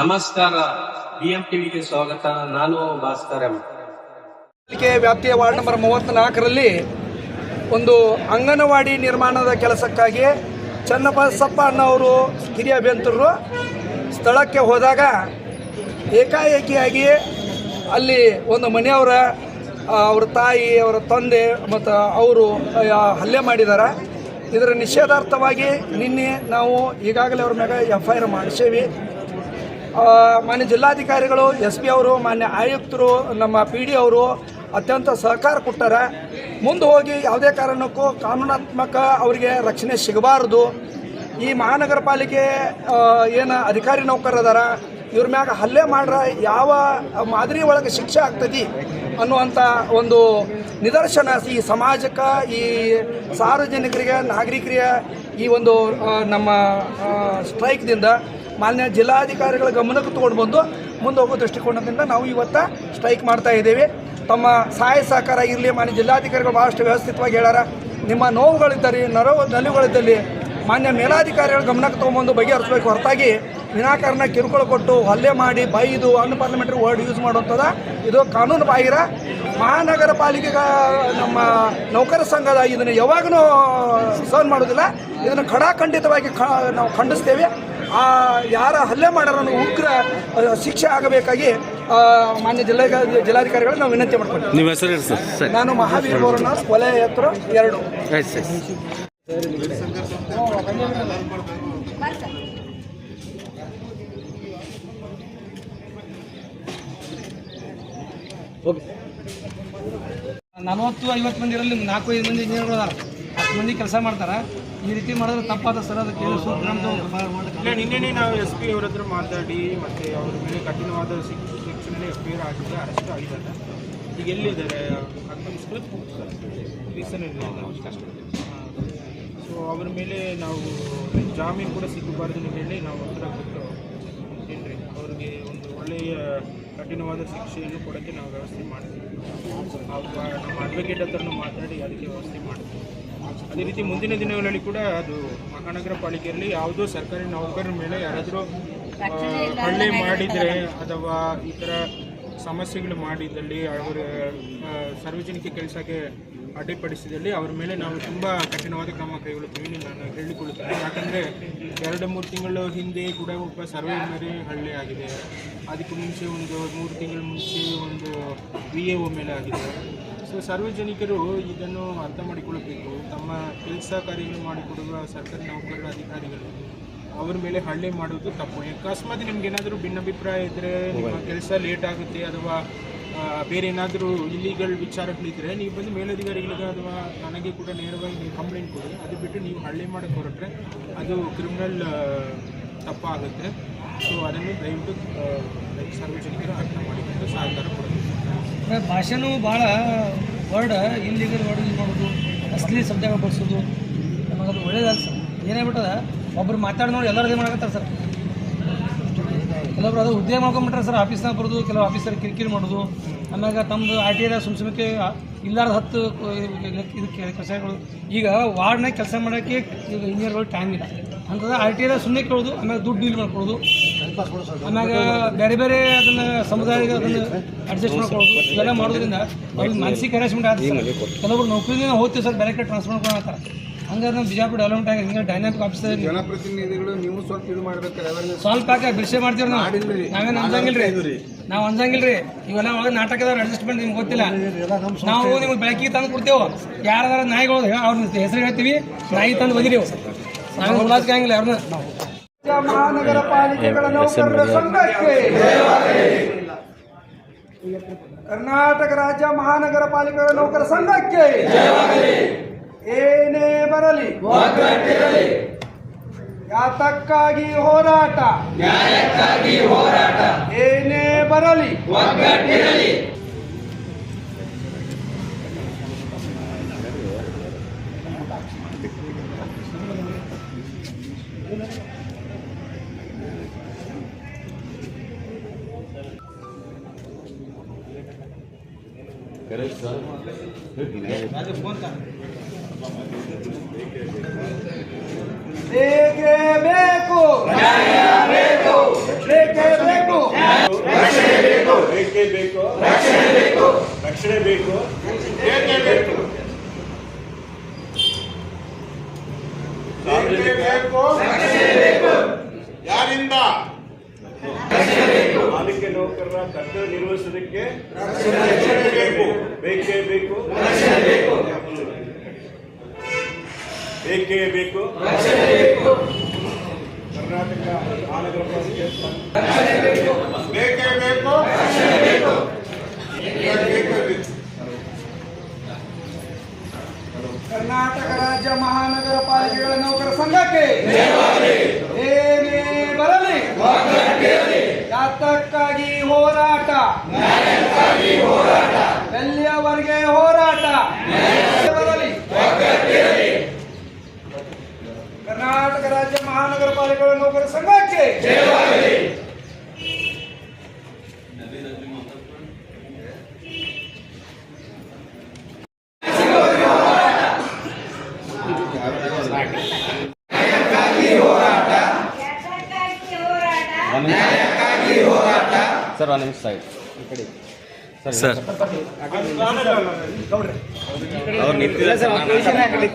ನಮಸ್ಕಾರ. ಟಿವಿಗೆ ಸ್ವಾಗತ. ನಾನು ಭಾಸ್ಕರ್ ಪಾಲಿಕೆ ವ್ಯಾಪ್ತಿಯ ವಾರ್ಡ್ ನಂಬರ್ ಮೂವತ್ತ್ನಾಲ್ಕರಲ್ಲಿ ಒಂದು ಅಂಗನವಾಡಿ ನಿರ್ಮಾಣದ ಕೆಲಸಕ್ಕಾಗಿ ಚನ್ನಬಸಪ್ಪ ಅನ್ನೋರು ಹಿರಿಯ ಅಭಿಯಂತರರು ಸ್ಥಳಕ್ಕೆ ಹೋದಾಗ ಏಕಾಏಕಿಯಾಗಿ ಅಲ್ಲಿ ಒಂದು ಮನೆಯವರ ಅವ್ರ ತಾಯಿ, ಅವರ ತಂದೆ ಮತ್ತು ಅವರು ಹಲ್ಲೆ ಮಾಡಿದ್ದಾರೆ ಇದರ ನಿಷೇಧಾರ್ಥವಾಗಿ ನಿನ್ನೆ ನಾವು ಈಗಾಗಲೇ ಅವ್ರ ಮ್ಯಾಗ ಎಫ್ ಐ ಆರ್ ಮಾಡಿಸೇವಿ. ಮಾನ್ಯ ಜಿಲ್ಲಾಧಿಕಾರಿಗಳು, ಎಸ್ ಪಿ ಅವರು, ಮಾನ್ಯ ಆಯುಕ್ತರು, ನಮ್ಮ ಪಿ ಡಿ ಅವರು ಅತ್ಯಂತ ಸಹಕಾರ ಕೊಟ್ಟಾರ. ಮುಂದೆ ಹೋಗಿ ಯಾವುದೇ ಕಾರಣಕ್ಕೂ ಕಾನೂನಾತ್ಮಕ ಅವರಿಗೆ ರಕ್ಷಣೆ ಸಿಗಬಾರದು. ಈ ಮಹಾನಗರ ಪಾಲಿಕೆ ಏನು ಅಧಿಕಾರಿ ನೌಕರದಾರ ಇವ್ರ ಮ್ಯಾಗ ಹಲ್ಲೆ ಮಾಡ್ರ ಯಾವ ಮಾದರಿ ಒಳಗೆ ಶಿಕ್ಷೆ ಆಗ್ತದೆ ಅನ್ನುವಂಥ ಒಂದು ನಿದರ್ಶನ ಈ ಸಮಾಜಕ್ಕೆ, ಈ ಸಾರ್ವಜನಿಕರಿಗೆ, ನಾಗರಿಕರಿಗೆ ಈ ಒಂದು ನಮ್ಮ ಸ್ಟ್ರೈಕ್ದಿಂದ ಮಾನ್ಯ ಜಿಲ್ಲಾಧಿಕಾರಿಗಳ ಗಮನಕ್ಕೆ ತೊಗೊಂಡು ಬಂದು ಮುಂದೆ ಹೋಗೋ ದೃಷ್ಟಿಕೋನದಿಂದ ನಾವು ಇವತ್ತು ಸ್ಟ್ರೈಕ್ ಮಾಡ್ತಾ ಇದ್ದೇವೆ. ತಮ್ಮ ಸಹಾಯ ಸಹಕಾರ ಇರಲಿ ಮಾನ್ಯ ಜಿಲ್ಲಾಧಿಕಾರಿಗಳು ಭಾಳಷ್ಟು ವ್ಯವಸ್ಥಿತವಾಗಿ ಹೇಳ್ಯಾರ. ನಿಮ್ಮ ನೋವುಗಳಿದ್ದಲ್ಲಿ, ನರವು ನಲಿವುಗಳಿದ್ದಲ್ಲಿ ಮಾನ್ಯ ಮೇಲಾಧಿಕಾರಿಗಳ ಗಮನಕ್ಕೆ ತೊಗೊಂಬಂದು ಬಗೆಹರಿಸಬೇಕು. ಹೊರತಾಗಿ ವಿನಾಕಾರಣ ಕಿರುಕುಳ ಕೊಟ್ಟು ಹಲ್ಲೆ ಮಾಡಿ ಬೈದು ಅನ್ಪಾರ್ಲಿಮೆಂಟರಿ ವರ್ಡ್ ಯೂಸ್ ಮಾಡುವಂಥದ್ದು ಇದು ಕಾನೂನು ಬಾಹಿರ. ಮಹಾನಗರ ಪಾಲಿಕೆ ನಮ್ಮ ನೌಕರ ಸಂಘದ ಇದನ್ನು ಯಾವಾಗಲೂ ಸಹನ್ ಮಾಡೋದಿಲ್ಲ ಇದನ್ನು ಖಡಾಖಂಡಿತವಾಗಿ ನಾವು ಖಂಡಿಸ್ತೇವೆ. ಆ ಯಾರ ಹಲ್ಲೆ ಮಾಡೋರನ್ನು ಉಗ್ರ ಶಿಕ್ಷೆ ಆಗಬೇಕಾಗಿ ಆ, ಮಾನ್ಯ ಜಿಲ್ಲಾ ಜಿಲ್ಲಾಧಿಕಾರಿಗಳು ನಾವು ವಿನಂತಿ ಮಾಡ್ಕೊಳ್ತೀವಿ. ನಿಮ್ಮ ಹೆಸರು ಹೇಳಿ ಸರ್. ನಾನು ಮಹಾವೀರ ಗೌರನ ಕೊಲೆ ಎತ್ತರ ಎರಡು. ನಲವತ್ತು ಐವತ್ತು ಮಂದಿ ಇರಲಿ ನಾಲ್ಕು ಐದು ಮಂದಿ ಇಂಜಿನಿಯರ್ ಅದಾರ. ಹತ್ತು ಮಂದಿ ಕೆಲಸ ಮಾಡ್ತಾರ. ಈ ರೀತಿ ಮಾಡಿದ್ರೆ ತಪ್ಪಾದ ಸರ್, ಅದಕ್ಕೆ ನಿನ್ನೆ ಇಲ್ಲ, ನಿನ್ನೆನೇ ನಾವು ಎಸ್ ಪಿ ಅವ್ರ ಹತ್ರ ಮಾತಾಡಿ, ಮತ್ತು ಅವ್ರ ಮೇಲೆ ಕಠಿಣವಾದ ಶಿಕ್ಷಣ ಎಸ್ ಆರ್ ಆಗಿದೆ ಅರೆಸ್ಟ್ ಆಗಿದ್ದಾರೆ. ಈಗ ಎಲ್ಲಿದ್ದಾರೆ? ರೀಸನ್ ಸೊ ಅವ್ರ ಮೇಲೆ ನಾವು ಜಾಮೀನು ಕೂಡ ಸಿಗಬಾರ್ದು ಅಂತ ಹೇಳಿ ನಾವು ಹತ್ರ ಕೊಟ್ಟು ಏನ್ರಿ ಅವ್ರಿಗೆ ಒಂದು ಒಳ್ಳೆಯ ಕಠಿಣವಾದ ಶಿಕ್ಷೆಯನ್ನು ಕೊಡೋಕ್ಕೆ ನಾವು ವ್ಯವಸ್ಥೆ ಮಾಡ್ತೀವಿ. ನಮ್ಮ ಅಡ್ವೊಕೇಟ್ ಹತ್ರನೂ ಮಾತಾಡಿ ಅದಕ್ಕೆ ವ್ಯವಸ್ಥೆ ಮಾಡ್ತೀವಿ. ಅದೇ ರೀತಿ ಮುಂದಿನ ದಿನಗಳಲ್ಲಿ ಕೂಡ ಅದು ಮಹಾನಗರ ಪಾಲಿಕೆಯಲ್ಲಿ ಯಾವುದೋ ಸರ್ಕಾರಿ ನೌಕರರ ಮೇಲೆ ಯಾರಾದರೂ ಹಳ್ಳಿ ಮಾಡಿದರೆ ಅಥವಾ ಈ ಥರ ಸಮಸ್ಯೆಗಳು ಮಾಡಿದಲ್ಲಿ ಅವರ ಸಾರ್ವಜನಿಕ ಕೆಲಸಕ್ಕೆ ಅಡ್ಡಿಪಡಿಸಿದಲ್ಲಿ ಅವ್ರ ಮೇಲೆ ನಾವು ತುಂಬ ಕಠಿಣವಾದ ಕ್ರಮ ಕೈಗೊಳ್ಳುತ್ತೀವಿ ನಾನು ಹೇಳಿಕೊಳ್ಳುತ್ತೇನೆ. ಯಾಕಂದರೆ ಎರಡು ಮೂರು ತಿಂಗಳು ಹಿಂದೆ ಕೂಡ ಒಬ್ಬ ಸರ್ವೆ ಮೇಲೆ ಹಳ್ಳಿ ಆಗಿದೆ. ಅದಕ್ಕೆ ಮುಂಚೆ ಒಂದು ಮೂರು ತಿಂಗಳ ಮುಂಚೆ ಒಂದು ವಿ ಎ ಒ ಮೇಲೆ ಆಗಿದೆ. ಸೊ ಸಾರ್ವಜನಿಕರು ಇದನ್ನು ಅರ್ಥ ಮಾಡಿಕೊಳ್ಳಬೇಕು. ತಮ್ಮ ಕೆಲಸ ಕಾರ್ಯಗಳು ಮಾಡಿಕೊಡುವ ಸರ್ಕಾರಿ ನೌಕರರ ಅಧಿಕಾರಿಗಳು ಅವ್ರ ಮೇಲೆ ಹಳ್ಳಿ ಮಾಡೋದು ತಪ್ಪು. ಅಕಸ್ಮಾತ್ ನಿಮ್ಗೆ ಏನಾದರೂ ಭಿನ್ನಾಭಿಪ್ರಾಯ ಇದ್ದರೆ ನಿಮ್ಮ ಕೆಲಸ ಲೇಟ್ ಆಗುತ್ತೆ ಅಥವಾ ಬೇರೆ ಏನಾದರೂ ಇಲ್ಲಿಗಳ ವಿಚಾರಗಳಿದ್ದರೆ ನೀವು ಬಂದು ಮೇಲಧಿಕಾರಿಗಳಿಗೆ ಅಥವಾ ನನಗೆ ಕೂಡ ನೇರವಾಗಿ ನೀವು ಕಂಪ್ಲೇಂಟ್ ಕೊಡಿ. ಅದು ಬಿಟ್ಟು ನೀವು ಹಳ್ಳಿ ಮಾಡೋಕ್ಕೆ ಹೊರಟ್ರೆ ಅದು ಕ್ರಿಮಿನಲ್ ತಪ್ಪಾಗುತ್ತೆ. ಸೊ ಅದನ್ನು ದಯವಿಟ್ಟು ಸಾರ್ವಜನಿಕರು ಅರ್ಥ ಮಾಡಿಕೊಂಡು ಸಹಕಾರ ಕೊಡಬೇಕು. ಭಾಷೆನೂ ಭಾಳ ವರ್ಡ್ ಇಲ್ಲಿಗಲ್ ವರ್ಡ್ ಯೂಸ್ ಮಾಡೋದು, ಅಸ್ಲಿ ಶಬ್ದಗಳು ಬಳಸೋದು ನಮಗದು ಒಳ್ಳೇದಲ್ಲ ಸರ್. ಏನಾಗ್ಬಿಟ್ಟದ ಒಬ್ರು ಮಾತಾಡಿ ನೋಡಿ ಎಲ್ಲರದೇ ಅದೇ ಮಾಡಕತ್ತಾರೆ ಸರ್. ಕೆಲವೊಬ್ರು ಅದು ಉದ್ಯೋಗ ಮಾಡ್ಕೊಂಬಿಟ್ರೆ ಸರ್ ಆಫೀಸ್ನಾಗ ಬರೋದು, ಕೆಲವು ಆಫೀಸರ್ ಕಿರಿಕಿರಿ ಮಾಡೋದು. ಆಮ್ಯಾಗ ತಮ್ಮದು ಆರ್ ಟಿ ಸುಮ್ ಸುಮ್ಮಕ್ಕೆ ಇಲ್ಲಾರ್ದ ಹತ್ತು ಕೆಲಸಗಳು ಈಗ ವಾರ್ಡ್ನಾಗ ಕೆಲಸ ಮಾಡೋಕ್ಕೆ ಈಗ ಇಂಜಿನಿಯರ್ಗಳು ಟೈಮ್ ಇಲ್ಲ. ಅಂತಂದ್ರೆ ಆರ್ ಟಿ ಸುಮ್ಮನೆ ಕೇಳೋದು ಆಮೇಲೆ ದುಡ್ಡು ಡೀಲ್ ಮಾಡ್ಕೊಳ್ಳೋದು ಆಮ್ಯಾಗ ಬೇರೆ ಬೇರೆ ಅದನ್ನು ಸಮುದಾಯದ ಅದನ್ನು ಅಡ್ಜಸ್ಟ್ ಮಾಡ್ಕೊಳೋದು ಇವೆಲ್ಲ ಮಾಡೋದ್ರಿಂದ ಅವ್ರಿಗೆ ಮಾನಸಿಕ ಹ್ಯಾರಾಸ್ಮೆಂಟ್ ಆಗ್ತದೆ ಕೆಲವರು ನೌಕರಿನ ಹೋಗ್ತೀವಿ ಸರ್ ಬೇರೆ ಕಡೆ ಟ್ರಾನ್ಸ್ಫರ್ ಮಾಡ್ಕೊಳತ್ತಾರ ಹಂಗಾದ್ರೆ ನಮ್ಮ ಬಿಜಾಪುರ ಡೆವಲಪ್ಮೆಂಟ್ ಆಗಿ ಹಿಂಗೆ ಡೈನಾಮಿಕ್ ಆಫೀಸರ್ ಜನಪ್ರತಿನಿಧಿಗಳು ನೀವು ಸ್ವಲ್ಪ ಇದು ಮಾಡ್ಬೇಕಾರೆ ಸ್ವಲ್ಪ ಹಾಕಿ ಬಿರ್ಸೆ ಮಾಡ್ತೀವಿ ನಾವು? ನಾವೇನು ಅಂಜಂಗಿಲ್ರಿ? ನಾವು ಅಂಜಂಗಿಲ್ರಿ. ಇವೆಲ್ಲ ಒಳಗೆ ನಾಟಕದವ್ರ ಅಡ್ಜಸ್ಟ್ಮೆಂಟ್ ನಿಮ್ಗೆ ಗೊತ್ತಿಲ್ಲ. ನಾವು ನಿಮ್ಗೆ ಬೆಳಕಿಗೆ ತಂದು ಕೊಡ್ತೇವೆ. ಯಾರಾದ್ರೂ ನಾಯಿಗಳು ಅವ್ರ ಹೆಸರು ಹೇಳ್ತೀವಿ ನಾಯಿ ತಂದು ಬಂದಿರಿ ನಾವು ಮುಲಾಜಿಕೆ ಹಂಗಿಲ್ಲ ಅವ್ರನ್ನ ಮಹಾನಗರ ಪಾಲಿಕೆಗಳ ನೌಕರರ ಸಂಘಕ್ಕೆ ಕರ್ನಾಟಕ ರಾಜ್ಯ ಮಹಾನಗರ ಪಾಲಿಕೆಗಳ ನೌಕರ ಸಂಘಕ್ಕೆ ಏನೇ ಬರಲಿ. ಯಾತಕ್ಕಾಗಿ ಹೋರಾಟ. ಏನೇ ಬರಲಿ. ಬೇಕೇ ಬೇಕು? ಬೇಕೇ ಬೇಕು? ಬೇಕೇ ಬೇಕು? ರಕ್ಷಣೆ ಬೇಕು. ಬೇಕೇ? ಬೇಕು? ಯಾರಿಂದ? ಪಾಲಿಕೆ ನೌಕರರ ಕರ್ತವ್ಯ ನಿರ್ವಹಿಸೋದಕ್ಕೆ ರಕ್ಷಣೆ ಬೇಕು ಬೇಕೇ. ಬೇಕು ಬೇಕೇ? ಬೇಕು? ಕರ್ನಾಟಕ ಬೇಕೇ. ಬೇಕು ಕರ್ನಾಟಕ ರಾಜ್ಯ ಮಹಾನಗರ ಪಾಲಿಕೆಗಳ ನೌಕರ ಸಂಘಕ್ಕೆ ಏನೇ ಬರಲಿ ಯಾತಕ್ಕಾಗಿ ಹೋರಾಟ ಎಲ್ಲಿಯವರೆಗೆ ಹೋರಾಟ ಬರಲಿ ಕರ್ನಾಟಕ ರಾಜ್ಯ ಮಹಾನಗರ ಪಾಲಿಕೆಗಳ ನೌಕರ ಸಂಘಕ್ಕೆ ಸರ್ ಒಂದು ನಿಮಿಷ ಸೈಡ್ ಸರ್ ಅದು ನಾನಲ್ಲ, ಅವ್ರು ನಿಂತಿದ್ದಾರೆ.